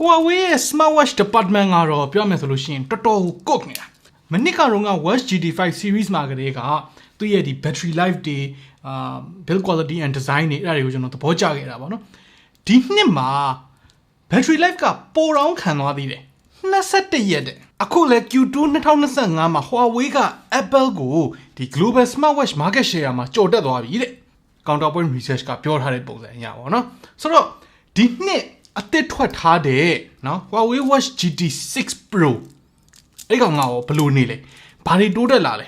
Huawei ရဲ့ smartwatch department ကတော့ပြောမယ်ဆိုလို့ရှိရင်တော်တော်ကိုကုတ်နေတာမနစ်ကတော့က Watch GT5 series မှာကလေးကသူ့ရဲ့ဒီ battery life တွေအာ build quality and design တွေအဲ့ဒါတွေကိုကျွန်တော်သဘောကျခဲ့တာပေါ့နော်ဒီနှစ်မှာ battery life ကပိုတောင်းခံသွားသေးတယ်21ရက်တဲ့အခုလဲ Q2 2025မှာ Huawei က Apple ကိုဒီ global smartwatch market share မှာကြော်တက်သွားပြီတဲ့ counterpoint research ကပြောထားတဲ့ပုံစံအရပါတော့ဆိုတော့ဒီနှစ် အသစ်ထွက်ထားတဲ့နော် Huawei Watch GT 6 Pro အဲ့ကောင်ကရောဘယ်လိုနေလဲဘာတွေတိုးတက်လာလဲ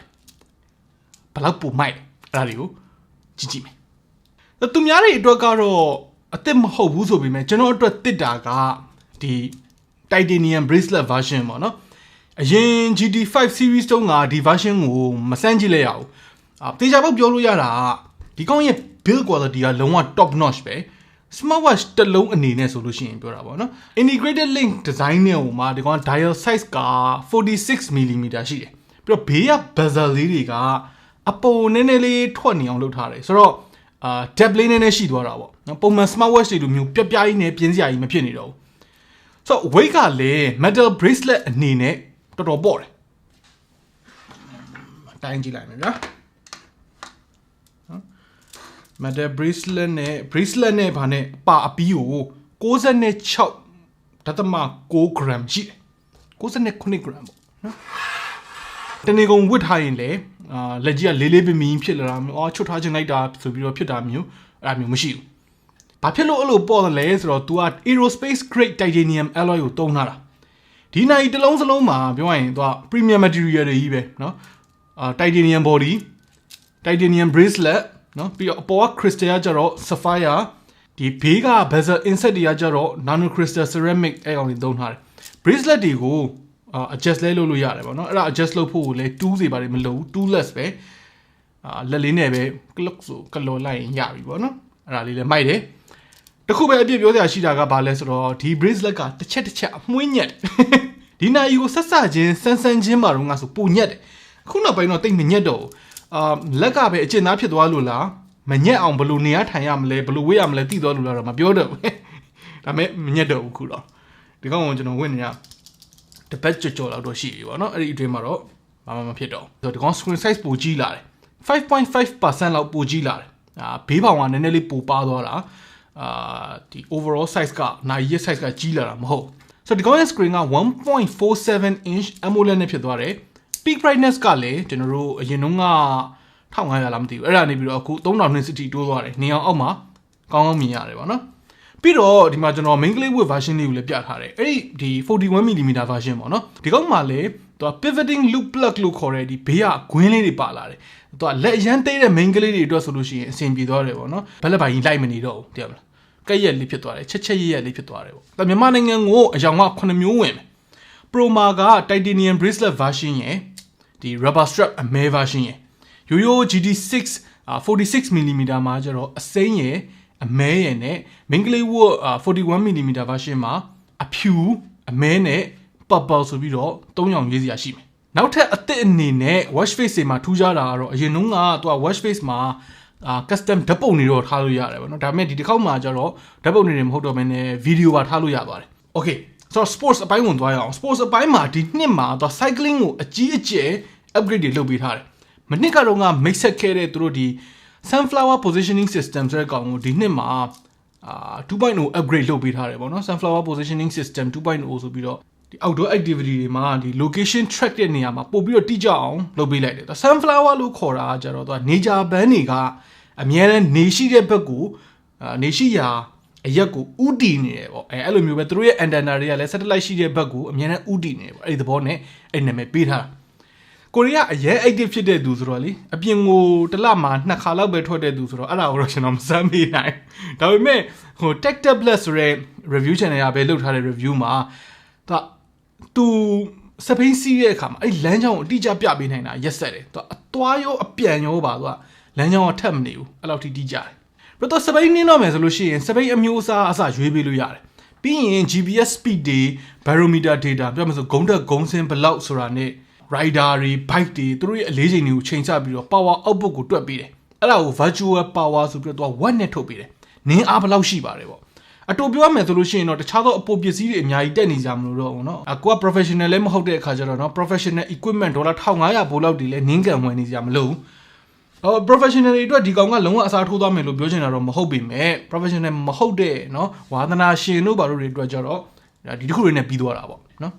ဘယ်လောက်ပုံမိုက်လဲအဲ့ဒါတွေကိုကြည့်ကြည့်မယ်သူများတွေအတွက်ကတော့အသစ်မဟုတ်ဘူးဆိုပေမဲ့ကျွန်တော်အတွက်တစ်တာကဒီ titanium bracelet version ပေါ့နော်အရင် GT5 series တုန်းကဒီ version ကိုမစမ်းကြည့်လိုက်ရအောင်အာတေချာပေါက်ပြောလို့ရတာကဒီကောင်ရဲ့ build quality ကလုံးဝ top notch ပဲ smartwatch တစ်လုံးအနေနဲ့ဆိုလို့ရှိရင်ပြောတာပေါ့နော် integrated link design နဲ့ဟိုမှာဒီကောင် dial size က 46mm ရှိတယ်ပြီးတော့ဘေးက bezel လေးတွေကအပေါ်နည်းနည်းလေးထွက်နေအောင်လုပ်ထားတယ်ဆိုတော့အာ depth လေးနည်းနည်းရှိသွားတာပေါ့နော်ပုံမှန် smartwatch တွေလိုမျိုးပြပြကြီးနဲ့ပြင်းစရာကြီးမဖြစ်နေတော့ဘူးဆိုတော့ weight ကလည်း metal bracelet အနေနဲ့တော်တော်ပေါ့တယ်တိုင်းကြည့်လိုက်မယ်ဗျာ metal bracelet နဲ့ bracelet နဲ့ဗာနဲ့ပါအပီးကို66ဒသမ6 gram ရှိတယ်69 gram ပေါ့နော်တနေ့ကုန်ဝတ်ထားရင်လေအာလက်ကြီးကလေးလေးပင်ပင်ဖြစ်လာတာမျိုးအော်ချွတ်ထားခြင်းလိုက်တာဆိုပြီးတော့ဖြစ်တာမျိုးအဲ့ဒါမျိုးမရှိဘူးဘာဖြစ်လို့အဲ့လိုပေါ်တယ်လဲဆိုတော့ तू က aerospace grade titanium alloy ကိုတုံးထားတာဒီနိုင်တစ်လုံးစလုံးမှာပြောရရင် तू က premium material တွေကြီးပဲเนาะအာ titanium body titanium bracelet နော်ပြီးတော့အပေါ်က crystal ကကြတော့ sapphire ဒီဘေးက bezel insert တွေကကြတော့ nano crystal ceramic အဲ့ကောင်တွေသုံးထားတယ် bracelet တွေကို adjust လဲလုပ်လို့ရတယ်ပေါ့နော်အဲ့ဒါ adjust လုပ်ဖို့လည်း tool တွေပါတယ်မလိုဘူး toolless ပဲအာလက်လေးနဲ့ပဲ clock ဆိုကလော်လိုက်ရင်ရပြီပေါ့နော်အဲ့ဒါလေးလည်းမိုက်တယ်တခုပဲအပြည့်ပြောစရာရှိတာကဘာလဲဆိုတော့ဒီ bracelet ကတစ်ချက်တစ်ချက်အမွှေးညက်ဒီနာယူကိုဆက်ဆချင်းဆန်းဆန်းချင်းမှာတော့ငါဆိုပုံညက်တယ်အခုနောက်ပိုင်းတော့တိတ်မညက်တော့ဘူး အာလက်ကပဲအကျင့်သားဖြစ်သွားလို့လားမညက်အောင်ဘယ်လိုနေရထိုင်ရမလဲဘယ်လိုဝေးရမလဲသိသွားလို့လားတော့မပြောတော့ဘူးဒါပေမဲ့မညက်တော့ဘူးခုတော့ဒီကောင်ကကျွန်တော်ဝင်နေရတပတ်ကြော်ကြော်လောက်တော့ရှိပြီပေါ့နော်အဲ့ဒီအတွင်းမှာတော့ဘာမှမဖြစ်တော့ဘူးဆိုတော့ဒီကောင် screen size ပိုကြီးလာတယ်5.5%လောက်ပိုကြီးလာတယ်အာဘေးပေါင်ကနည်းနည်းလေးပိုပါသွားတာအာဒီ overall size ကနိုင်ရဲ့ size ကကြီးလာတာမဟုတ်ဆိုတော့ဒီကောင်ရဲ့ screen က1.47 inch AMOLED နဲ့ဖြစ်သွားတယ် peak brightness ကလည်းကျွန်တော်တို့အရင်တုန်းက1500လားမသိဘူးအဲ့ဒါနေပြီးတော့အခု3260တိုးသွားတယ်နေအောင်အောက်မှာကောင်းကောင်းမြင်ရတယ်ပေါ့နော်ပြီးတော့ဒီမှာကျွန်တော် main clay width version လေးကိုလည်းပြထားတယ်အဲ့ဒီဒီ 41mm version ပေါ့နော်ဒီကောင်မှာလည်းသူက pivoting loop plug လို့ခေါ်တဲ့ဒီဘေးကဂွင်းလေးတွေပါလာတယ်သူကလက်ရမ်းသေးတဲ့ main clay တွေအတွက်ဆိုလို့ရှိရင်အဆင်ပြေသွားတယ်ပေါ့နော်ဘက်လက်ပိုင်းကြီးလိုက်မနေတော့ဘူးတရားမလားကက်ရက်လေးဖြစ်သွားတယ်ချက်ချက်ရက်ရက်လေးဖြစ်သွားတယ်ပေါ့ဒါမြန်မာနိုင်ငံကိုအယောင်က9မျိုးဝင်မယ် Pro မှာက titanium bracelet version ရယ် ဒီ rubber strap အမဲ version ရယ်ရိုးရိုး GT6 46mm မှာကျတော့အစိမ်းရယ်အမဲရယ်နဲ့ Mingley Wood 41mm version မှာအဖြူအမဲနဲ့ purple ဆိုပြီးတော့၃ရောင်ရေးစရာရှိမယ်နောက်ထပ်အသစ်အနေနဲ့ watch face တွေမှာထူးခြားတာကတော့အရင်တုန်းကသူက watch face မှာအာ custom ဓာတ်ပုံတွေတော့ထားလို့ရတယ်ပေါ့နော်ဒါပေမဲ့ဒီတစ်ခေါက်မှာကျတော့ဓာတ်ပုံတွေမဟုတ်တော့ဘဲနဲ့ video ပါထားလို့ရပါတယ် okay ဆိုတော့ sports အပိုင်းဝင်သွားရအောင် sports အပိုင်းမှာဒီနှစ်မှာတော့ cycling ကိုအကြီးအကျယ် upgrade တွေလုပ်ပေးထားတယ်မနှစ်ကတော့ကမိတ်ဆက်ခဲ့တဲ့သူတို့ဒီ sunflower positioning system ဆိုတဲ့ကောင်ကိုဒီနှစ်မှာအာ2.0 upgrade လုပ်ပေးထားတယ်ပေါ့နော် sunflower positioning system 2.0ဆိုပြီးတော့ဒီ outdoor activity တွေမှာဒီ location track တဲ့နေရာမှာပို့ပြီးတော့တိကျအောင်လုပ်ပေးလိုက်တယ်။ sunflower လို့ခေါ်တာကကြတော့သူက nature band တွေကအများနဲ့နေရှိတဲ့ဘက်ကိုအာနေရှိရာ အရက်ကိုဥတီနေတယ်ပေါ့အဲအဲ့လိုမျိုးပဲသူတို့ရဲ့ antenna တွေကလည်း satellite ရှိတဲ့ဘက်ကိုအများနဲ့ဥတီနေတယ်ပေါ့အဲ့ဒီသဘောနဲ့အဲ့နာမည်ပေးထားတာကိုရီးယားအရင် active ဖြစ်တဲ့သူဆိုတော့လေအပြင်ကိုတစ်လမှာနှစ်ခါလောက်ပဲထွက်တဲ့သူဆိုတော့အဲ့ဒါကိုတော့ကျွန်တော်မစမ်းမိနိုင်ဒါပေမဲ့ဟို tech tablet ဆိုတဲ့ review channel ကပဲလုပ်ထားတဲ့ review မှာသူသူစပိန်စီးတဲ့အခါမှာအဲ့လမ်းကြောင်းကိုအတိအကျပြပေးနိုင်တာရက်ဆက်တယ်သူအသွားရောအပြန်ရောပါသူကလမ်းကြောင်းကထက်မနေဘူးအဲ့လောက်ထိတိကျတယ် ပြီးတော့စပိန်နင်းတော့မယ်ဆိုလို့ရှိရင်စပိန်အမျိုးအစားအစရွေးပေးလို့ရတယ်ပြီးရင် GPS speed တွေ barometer data ပြောမှဆိုဂုံးတက်ဂုံးစင်းဘလောက်ဆိုတာ ਨੇ rider တွေ bike တွေသူတို့ရဲ့အလေးချိန်တွေကိုချိန်ဆပြီးတော့ power output ကိုတွက်ပေးတယ်အဲ့ဒါကို virtual power ဆိုပြီးတော့သူက watt နဲ့ထုတ်ပေးတယ်နင်းအားဘယ်လောက်ရှိပါတယ်ပေါ့ အတူပြောရမယ်ဆိုလို့ရှိရင်တော့တခြားသောအပိုပစ္စည်းတွေအများကြီးတက်နေကြမလို့တော့ဘူးเนาะအကိုက professional လည်းမဟုတ်တဲ့အခါကျတော့เนาะ professional equipment ဒေါ်လာ1500ဘိုးလောက်တွေလည်းနင်းကန်ဝင်နေကြမလို့ဘူး အော် professional တွေအတွက်ဒီကောင်ကလုံးဝအစားထိုးသွားမယ်လို့ပြောချင်တာတော့မဟုတ်ပေမဲ့ professional မဟုတ်တဲ့เนาะဝါသနာရှင်တို့ဘာလို့တွေအတွက်ကြတော့ဒါဒီတစ်ခုတွေနဲ့ပြီးသွားတာပေါ့เนาะ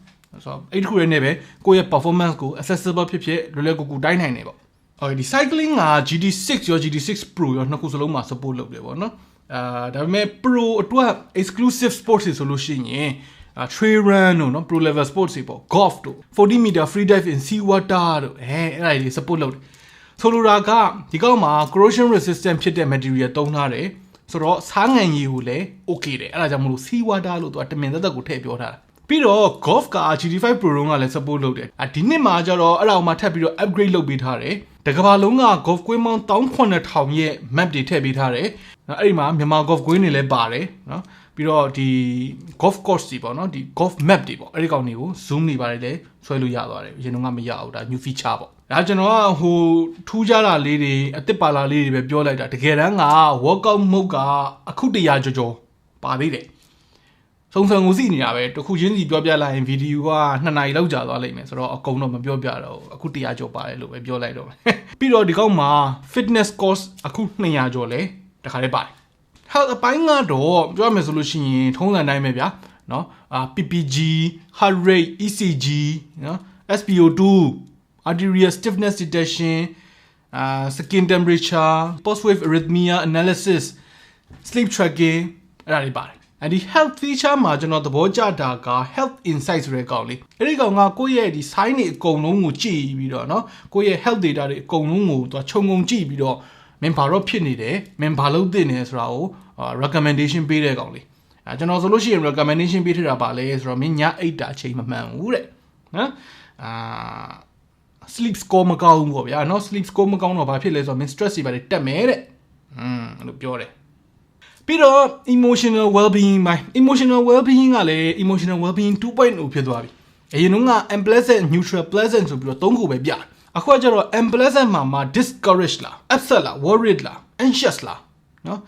ဆိုတော့အဲ့ဒီတစ်ခုတွေနဲ့ပဲကိုယ့်ရဲ့ performance ကို accessible ဖြစ်ဖြစ်လွယ်လွယ်ကူကူတိုင်းနိုင်နေပေါ့ Okay ဒီ cycling က GT6 ရော GT6 Pro ရောနှစ်ခုစလုံးမှာ support လုပ်တယ်ပေါ့နော်အာဒါပေမဲ့ Pro အတွက် exclusive sports တွေဆိုလို့ရှိရင်အာ trail run တို့နော် Pro level sports တွေပေါ့ golf တို့40 meter free dive in sea water တို့အဲအဲ့ဒါတွေ support လုပ်တယ် ဆိုလိုတာကဒီကောက်မှာ corrosion resistant ဖြစ်တဲ့ material သုံးထားတယ်ဆိုတော့စားငံရည်ကိုလည်း okay တယ်အဲ့ဒါကြောင့်မလို့ sea water လို့သူကတမင်သက်သက်ကိုထည့်ပြောထားတာပြီးတော့ golf က GT5 Pro ကလည်း support လုပ်တယ်။အဒီနှစ်မှာကျတော့အဲ့ဒါကိုမှထပ်ပြီးတော့ upgrade လုပ်ပေးထားတယ်။တကဘာလုံးက golf ကွင်းပေါင်း18000ရဲ့ map တွေထည့်ပေးထားတယ်။အဲ့ဒီမှာမြန်မာ golf ကွင်းတွေလည်းပါတယ်နော်။ ပြီးတော့ဒီ golf course တွေပေါ့နော်ဒီ golf map တွေပေါ့အဲ့ဒီကောင်တွေကို zoom နေပါတယ်လေဆွဲလို့ရသွားတယ်။အရင်တော့မရဘူးဒါ new feature ပေါ့။ဒါကျွန်တော်ကဟိုထူးခြားတာလေးတွေအစ်စ်ပါလာလေးတွေပဲပြောလိုက်တာတကယ်တမ်းက workout mode ကအခုတရာကြော်ကြော်ပါသေးတယ်။စုံစုံကိုစီနေတာပဲတခုချင်းစီပြောပြလိုက်ရင်ဗီဒီယိုက2နာရီလောက်ကြာသွားလိမ့်မယ်ဆိုတော့အကုန်တော့မပြောပြတော့ဘူးအခု100ကျော်ပါတယ်လို့ပဲပြောလိုက်တော့မယ်ပြီးတော့ဒီကောက်မှာ fitness course အခု200ကျော်လဲတခါလေးပါတယ် health အပိုင်းကတော့ပြောရမယ်ဆိုလို့ရှိရင်ထုံးစံတိုင်းပဲဗျာเนาะအာ PPG heart rate ECG เนาะ SpO2 arterial stiffness detection အာ skin temperature pulse wave arrhythmia analysis sleep tracking အဲ့ဒါတွေပါတယ်အဲ့ဒီ health feature မှာကျွန်တော်သဘောကျတာက health insights ဆိုတဲ့ကောင်လေးအဲ့ဒီကောင်ကကိုယ့်ရဲ့ဒီ sign တွေအကုန်လုံးကိုကြည့်ပြီးတော့เนาะကိုယ့်ရဲ့ health data တွေအကုန်လုံးကိုသူခြုံငုံကြည့်ပြီးတော့ မင်းဘာတော့ဖြစ်နေတယ်မင်းဘာလုပ်သင့်နေဆိုတာကို recommendation ပေးတဲ့ကောင်လေးအဲကျွန်တော်ဆိုလို့ရှိရင် recommendation ပေးထတာပါလဲဆိုတော့မင်းညအိတ်တာအချိန်မမှန်ဘူးတဲ့နော်အာ sleep score မကောင်းဘူးပေါ့ဗျာเนาะ sleep score မကောင်းတော့ဘာဖြစ်လဲဆိုတော့မင်း stress တွေပါတက်မယ်တဲ့อืมအဲ့လိုပြောတယ်ပြီးတော့ emotional well-being မှာ emotional well-being ကလည်း emotional well-being 2.0ဖြစ်သွားပြီအရင်က unpleasant neutral pleasant ဆိုပြီးတော့သုံးခုပဲပြတယ် အခုကကျတော့ unpleasant မှာမှာ discouraged လား upset လား worried လား anxious လားနော်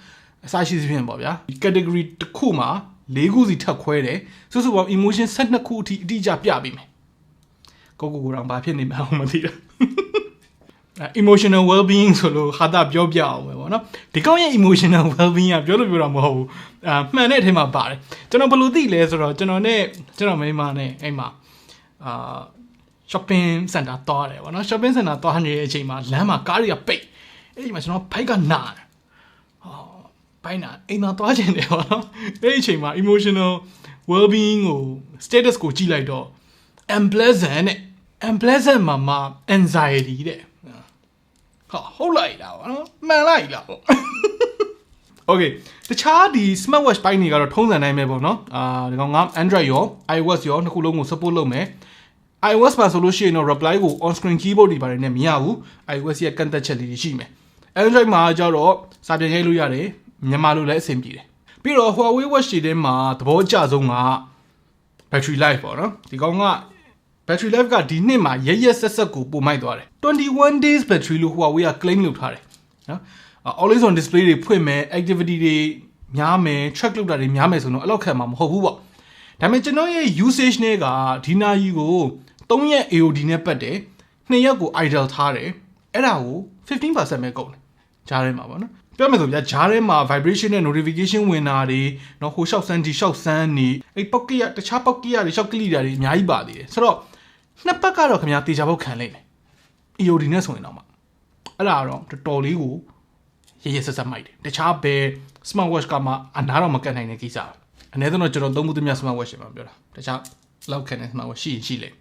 အစရှိသဖြင့်ပေါ့ဗျာဒီ category တစ်ခုမှာ၄ခုစီထပ်ခွဲတယ်စုစုပေါင်း emotion 12ခုအထိအတိအကျပြပေးမယ်ကိုကိုကိုတော့ဘာဖြစ်နေမှမသိတာ emotional well being ဆိုလို့ဟာတာပြောပြအောင်ပဲပေါ့နော်ဒီကောင်ရဲ့ emotional well being ကပြောလို့ပြောတာမဟုတ်ဘူးအာမှန်တဲ့အထက်မှာပါတယ်ကျွန်တော်ဘယ်လိုသိလဲဆိုတော့ကျွန်တော်နဲ့ကျွန်တော်မိန်းမနဲ့အဲ့မှာအာ shopping center သွားတယ်ပေါ့နော် shopping center သွားနေတဲ့အချိန်မှာလမ်းမှာကားတွေကပိတ်အဲ့ဒီမှာကျွန်တော်ဘိုက်ကနာတယ်ဟောဘိုက်နာအိမ်သာသွားချင်တယ်ပေါ့နော်အဲ့ဒီအချိန်မှာ emotional well-being ကို status ကိုကြည့်လိုက်တော့ unpleasant နဲ့ unpleasant မှာမှာ anxiety တဲ့ဟာဟုတ်လိုက်လားဗောနော်မှန်လိုက်လားဗော Okay တခြားဒီ smartwatch ပိုင်းတွေကတော့ထုံးစံတိုင်းပဲပေါ့နော်အာဒီကောင်က Android ရော iOS ရောနှစ်ခုလုံးကို support လုပ်မယ် iOS မှာဆိုလို့ရှိရင်တော့ reply ကို on screen keyboard တွေပါတယ်နဲ့မရဘူး iOS ရဲ့ကန့်သက်ချက်လေးတွေရှိမယ် Android မှာကျတော့စာပြန်ရိုက်လို့ရတယ်မြန်မာလိုလည်းအဆင်ပြေတယ်ပြီးတော့ Huawei Watch တွေထဲမှာသဘောကျဆုံးက battery life ပေါ့နော်ဒီကောင်က battery life ကဒီနှစ်မှာရရက်ဆက်ဆက်ကိုပိုမိုက်သွားတယ်21 days battery လို့ Huawei က claim လုပ်ထားတယ်နော် always on display တွေဖွင့်မယ် activity တွေများမယ် track လုပ်တာတွေများမယ်ဆိုတော့အဲ့လောက်ခံမှာမဟုတ်ဘူးပေါ့ဒါပေမဲ့ကျွန်တော်ရဲ့ usage နဲ့ကဒီနာရီကို 3ရက် AOD နဲ့ပတ်တယ်2ရက်ကို idle ထားတယ်အဲ့ဒါကို15%ပဲကုန်တယ်ဂျားထဲမှာပေါ့နော်ပြောမယ်ဆိုဗျာဂျားထဲမှာ vibration နဲ့ notification ဝင်တာတွေเนาะဟိုလျှောက်စမ်းဒီလျှောက်စမ်းနေအဲ့ပောက်ကရတခြားပောက်ကရတွေလျှောက်ကလိတာတွေအများကြီးပါသေးတယ်ဆိုတော့နှစ်ပတ်ကတော့ခင်ဗျာတေချာဖို့ခံလိုက်မယ် EOD နဲ့ဆိုရင်တော့မှအဲ့ဒါတော့တော်တော်လေးကိုရရဆက်ဆက်မိုက်တယ်တခြားဘယ် smart watch ကမှအနားတော့မကတ်နိုင်တဲ့ကိစ္စပဲအနည်းဆုံးတော့ကျွန်တော်သုံးမှုသမျှ smart watch တွေမှာပြောတာတခြားလောက်ခံတဲ့ smart watch ရှိရင်ရှိလေနော်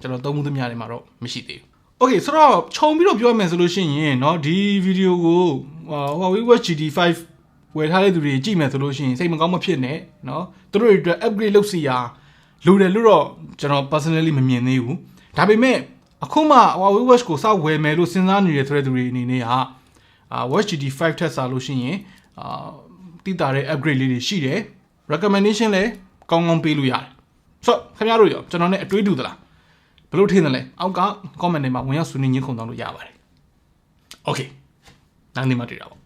ကျွန်တော်သုံးမှုသမျှတွေမှာတော့မရှိသေးဘူး Okay ဆိုတော့ခြုံပြီးတော့ပြောရမယ်ဆိုလို့ရှိရင်เนาะဒီဗီဒီယိုကို Huawei Watch GT5 ဝယ်ထားတဲ့သူတွေကြည့်မယ်ဆိုလို့ရှိရင်စိတ်မကောင်းမဖြစ်နဲ့เนาะသူတို့တွေအတွက် upgrade လုပ်စီရာလိုတယ်လို့တော့ကျွန်တော် personally မမြင်သေးဘူးဒါပေမဲ့အခုမှ Huawei Watch ကိုစဝယ်မယ်လို့စဉ်းစားနေတယ်ဆိုတဲ့သူတွေအနေနဲ့ဟာအာ Watch GT5 ထက်စားလို့ရှိရင်အာတိတာတဲ့ upgrade လေးတွေရှိတယ် recommendation လည်းကောင်းကောင်းပေးလို့ရတယ်ဆိုတော့ခင်ဗျားတို့ရောကျွန်တော်နဲ့အတွေးတူသလား ဘယ်လိုထင်တယ်လဲအောက်က comment တွေမှာဝင်ရောက်ဆွေးနွေးညှင်းခုန်တောင်းလို့ရပါတယ် okay နောက်နေ့မှတွေ့တာပေါ့